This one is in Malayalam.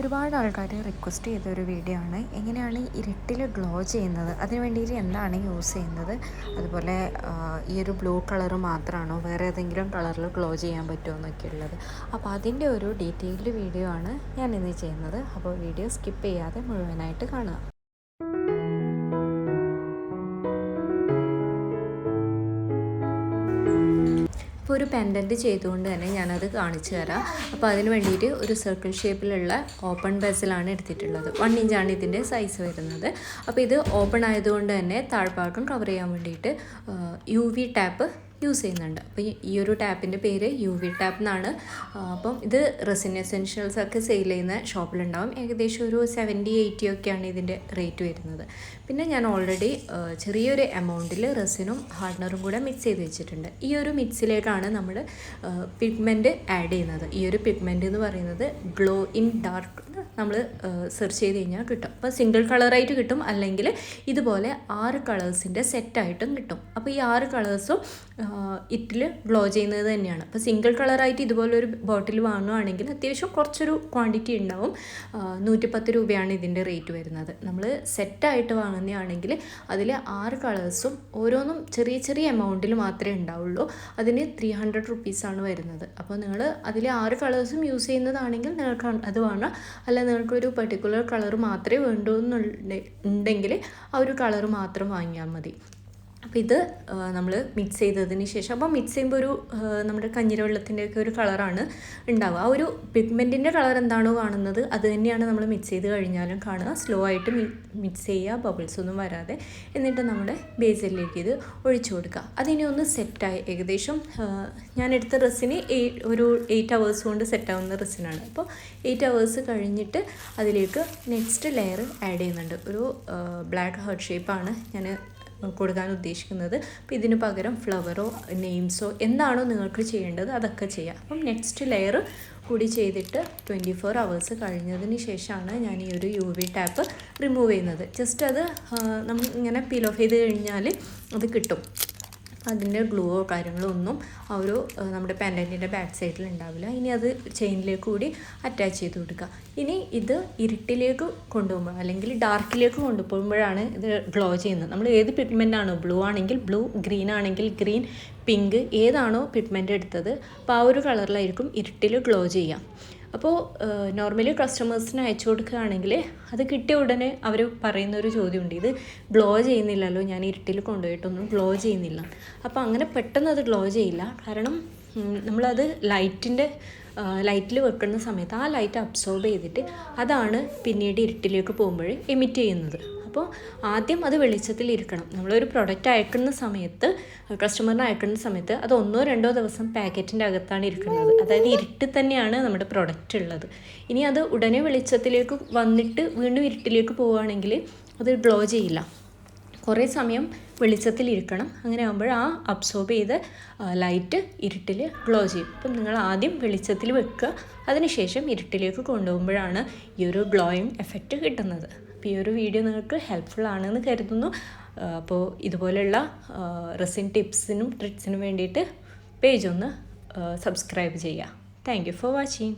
ഒരുപാട് ആൾക്കാർ റിക്വസ്റ്റ് ചെയ്ത ഒരു വീഡിയോ ആണ്. എങ്ങനെയാണ് ഇരുട്ടിൽ ഗ്ലോ ചെയ്യുന്നത്? അതിന് വേണ്ടിയിട്ട് എന്താണ് യൂസ് ചെയ്യുന്നത്? അതുപോലെ ഈ ഒരു ബ്ലൂ കളർ മാത്രമാണോ വേറെ ഏതെങ്കിലും കളറിൽ ഗ്ലോ ചെയ്യാൻ പറ്റുമോ എന്നൊക്കെ ഉള്ളത്. അപ്പോൾ അതിന്റെ ഒരു ഡീറ്റെയിൽഡ് വീഡിയോ ആണ് ഞാൻ ഇന്ന് ചെയ്യുന്നത്. അപ്പോൾ വീഡിയോ സ്കിപ്പ് ചെയ്യാതെ മുഴുവനായിട്ട് കാണുക. ഇപ്പോൾ ഒരു പെൻഡന്റ് ചെയ്തുകൊണ്ട് തന്നെ ഞാനത് കാണിച്ചു തരാം. അപ്പോൾ അതിന് വേണ്ടിയിട്ട് ഒരു സർക്കിൾ ഷേപ്പിലുള്ള ഓപ്പൺ ബെസലാണ് എടുത്തിട്ടുള്ളത്. വൺ ഇഞ്ചാണ് ഇതിന്റെ സൈസ് വരുന്നത്. അപ്പോൾ ഇത് ഓപ്പൺ ആയതുകൊണ്ട് തന്നെ താഴ്ഭാഗം കവർ ചെയ്യാൻ വേണ്ടിയിട്ട് യു വി ടാപ്പ് യൂസ് ചെയ്യുന്നുണ്ട്. അപ്പോൾ ഈ- ഒരു ടാപ്പിന്റെ പേര് യു വി ടാപ്പ് എന്നാണ്. അപ്പം ഇത് റെസിൻ എസെൻഷ്യൽസ് ഒക്കെ സെയിൽ ചെയ്യുന്ന ഷോപ്പിലുണ്ടാവും. ഏകദേശം ഒരു സെവന്റി എയ്റ്റി ഒക്കെയാണ് ഇതിന്റെ റേറ്റ് വരുന്നത്. പിന്നെ ഞാൻ ഓൾറെഡി ചെറിയൊരു എമൗണ്ടിൽ റെസിനും ഹാർഡ്നറും കൂടെ മിക്സ് ചെയ്ത് വെച്ചിട്ടുണ്ട്. ഈ ഒരു മിക്സിലേക്കാണ് നമ്മൾ പിഗ്മെന്റ് ആഡ് ചെയ്യുന്നത്. ഈ ഒരു പിഗ്മെന്റ് എന്ന് പറയുന്നത് ഗ്ലോ ഇൻ ഡാർക്ക് നമ്മൾ സെർച്ച് ചെയ്ത് കഴിഞ്ഞാൽ കിട്ടും. അപ്പോൾ സിംഗിൾ കളറായിട്ട് കിട്ടും. അല്ലെങ്കിൽ ഇതുപോലെ ആറ് കളേഴ്സിന്റെ സെറ്റായിട്ടും കിട്ടും. അപ്പോൾ ഈ ആറ് കളേഴ്സും ഇറ്റിൽ ഗ്ലോ ചെയ്യുന്നത് തന്നെയാണ്. അപ്പോൾ സിംഗിൾ കളറായിട്ട് ഇതുപോലൊരു ബോട്ടിൽ വാങ്ങുകയാണെങ്കിൽ അത്യാവശ്യം കുറച്ചൊരു ക്വാണ്ടിറ്റി ഉണ്ടാവും. നൂറ്റിപ്പത്ത് രൂപയാണ് ഇതിന്റെ റേറ്റ് വരുന്നത്. നമ്മൾ സെറ്റായിട്ട് വാങ്ങുന്നതാണെങ്കിൽ അതിൽ ആറ് കളേഴ്സും ഓരോന്നും ചെറിയ ചെറിയ എമൗണ്ടിൽ മാത്രമേ ഉണ്ടാവുള്ളൂ. അതിന് ത്രീ ഹൺഡ്രഡ് റുപ്പീസാണ് വരുന്നത്. അപ്പോൾ നിങ്ങൾ അതിൽ ആറ് കളേഴ്സും യൂസ് ചെയ്യുന്നതാണെങ്കിൽ നിങ്ങൾക്ക് അത് വേണം. അല്ല നിങ്ങൾക്കൊരു പെർട്ടിക്കുലർ കളർ മാത്രമേ വേണ്ടൂ എന്നുണ്ടെങ്കിൽ ആ ഒരു കളർ മാത്രം വാങ്ങിയാൽ മതി. അപ്പോൾ ഇത് നമ്മൾ മിക്സ് ചെയ്തതിന് ശേഷം അപ്പോൾ മിക്സ് ചെയ്യുമ്പോൾ ഒരു നമ്മുടെ കഞ്ഞിര വെള്ളത്തിന്റെയൊക്കെ ഒരു കളറാണ് ഉണ്ടാവുക. ആ ഒരു പിഗ്മെന്റിന്റെ കളർ എന്താണോ കാണുന്നത് അത് തന്നെയാണ് നമ്മൾ മിക്സ് ചെയ്ത് കഴിഞ്ഞാലും കാണുക. സ്ലോ ആയിട്ട് മിക്സ് ചെയ്യുക ബബിൾസ് ഒന്നും വരാതെ. എന്നിട്ട് നമ്മുടെ ബേസിലേക്ക് ഇത് ഒഴിച്ചു കൊടുക്കുക. അതിനെ ഒന്ന് സെറ്റായി ഏകദേശം ഞാൻ എടുത്ത ഡ്രസ്സിന് ഒരു എയ്റ്റ് അവേഴ്സ് കൊണ്ട് സെറ്റാവുന്ന ഡ്രസ്സിനാണ് അപ്പോൾ എയ്റ്റ് അവേഴ്സ് കഴിഞ്ഞിട്ട് അതിലേക്ക് നെക്സ്റ്റ് ലെയർ ആഡ് ചെയ്യുന്നുണ്ട്. ഒരു ബ്ലാക്ക് ഹെർട്ട് ഷേപ്പാണ് ഞാൻ കൊടുക്കാൻ ഉദ്ദേശിക്കുന്നത്. അപ്പോൾ ഇതിന് പകരം ഫ്ലവറോ നെയിംസോ എന്താണോ നിങ്ങൾക്ക് ചെയ്യേണ്ടത് അതൊക്കെ ചെയ്യാം. അപ്പം നെക്സ്റ്റ് ലെയർ കൂടി ചെയ്തിട്ട് ട്വന്റി ഫോർ അവേഴ്സ് കഴിഞ്ഞതിന് ശേഷമാണ് ഞാൻ ഈ ഒരു യു വി ടാപ്പ് റിമൂവ് ചെയ്യുന്നത്. ജസ്റ്റ് അത് നമ്മൾ ഇങ്ങനെ പീൽ ഓഫ് ചെയ്ത് കഴിഞ്ഞാൽ അത് കിട്ടും. അതിന്റെ ഗ്ലൂവോ കാര്യങ്ങളോ ഒന്നും ആ ഒരു നമ്മുടെ പാൻഡന്റിന്റെ ബാക്ക് സൈഡിൽ ഉണ്ടാവില്ല. ഇനി അത് ചെയിനിലേക്ക് കൂടി അറ്റാച്ച് ചെയ്ത് കൊടുക്കുക. ഇനി ഇത് ഇരുട്ടിലേക്ക് കൊണ്ടുപോകുമ്പോൾ അല്ലെങ്കിൽ ഡാർക്കിലേക്ക് കൊണ്ടുപോകുമ്പോഴാണ് ഇത് ഗ്ലോ ചെയ്യുന്നത്. നമ്മൾ ഏത് പിഗ്മെന്റ് ആണോ ബ്ലൂ ആണെങ്കിൽ ബ്ലൂ ഗ്രീൻ ആണെങ്കിൽ ഗ്രീൻ പിങ്ക് ഏതാണോ പിഗ്മെന്റ് എടുത്തത് അപ്പോൾ ആ ഒരു കളറിലായിരിക്കും ഇരുട്ടിൽ ഗ്ലോ ചെയ്യാം അപ്പോൾ നോർമലി കസ്റ്റമേഴ്സിന് അയച്ചു കൊടുക്കുകയാണെങ്കിൽ അത് കിട്ടിയ ഉടനെ അവർ പറയുന്ന ഒരു ചോദ്യമുണ്ട്. ഇത് ഗ്ലോ ചെയ്യുന്നില്ലല്ലോ ഞാൻ ഇരുട്ടിൽ കൊണ്ടുപോയിട്ടൊന്നും ഗ്ലോ ചെയ്യുന്നില്ല. അപ്പോൾ അങ്ങനെ പെട്ടെന്ന് അത് ഗ്ലോ ചെയ്യില്ല. കാരണം നമ്മളത് ലൈറ്റിന്റെ ലൈറ്റിൽ വെക്കുന്ന സമയത്ത് ആ ലൈറ്റ് അബ്സോർബ് ചെയ്തിട്ട് അതാണ് പിന്നീട് ഇരുട്ടിലേക്ക് പോകുമ്പോൾ എമിറ്റ് ചെയ്യുന്നത്. അപ്പോൾ ആദ്യം അത് വെളിച്ചത്തിൽ ഇരിക്കണം. നമ്മളൊരു പ്രൊഡക്റ്റ് അയക്കുന്ന സമയത്ത് കസ്റ്റമറിന് അയക്കുന്ന സമയത്ത് അത് ഒന്നോ രണ്ടോ ദിവസം പാക്കറ്റിന്റെ അകത്താണ് ഇരിക്കുന്നത്. അതായത് ഇരുട്ടിൽ തന്നെയാണ് നമ്മുടെ പ്രൊഡക്റ്റ് ഉള്ളത്. ഇനി അത് ഉടനെ വെളിച്ചത്തിലേക്ക് വന്നിട്ട് വീണ്ടും ഇരുട്ടിലേക്ക് പോവുകയാണെങ്കിൽ അത് ഗ്ലോ ചെയ്യില്ല. കുറേ സമയം വെളിച്ചത്തിലിരിക്കണം അങ്ങനെ ആകുമ്പോൾ ആ അബ്സോർബ് ചെയ്ത് ലൈറ്റ് ഇരുട്ടിൽ ഗ്ലോ ചെയ്യും. അപ്പം നിങ്ങൾ ആദ്യം വെളിച്ചത്തിൽ വെക്കുക. അതിനുശേഷം ഇരുട്ടിലേക്ക് കൊണ്ടുപോകുമ്പോഴാണ് ഈ ഒരു ഗ്ലോയിങ് എഫക്റ്റ് കിട്ടുന്നത്. അപ്പോൾ ഈ ഒരു വീഡിയോ നിങ്ങൾക്ക് ഹെൽപ്ഫുൾ ആണെന്ന് കരുതുന്നു. അപ്പോൾ ഇതുപോലെയുള്ള റെസിൻ ടിപ്സിനും ട്രിക്സിനും വേണ്ടിയിട്ട് പേജ് ഒന്ന് സബ്സ്ക്രൈബ് ചെയ്യുക. Thank you for watching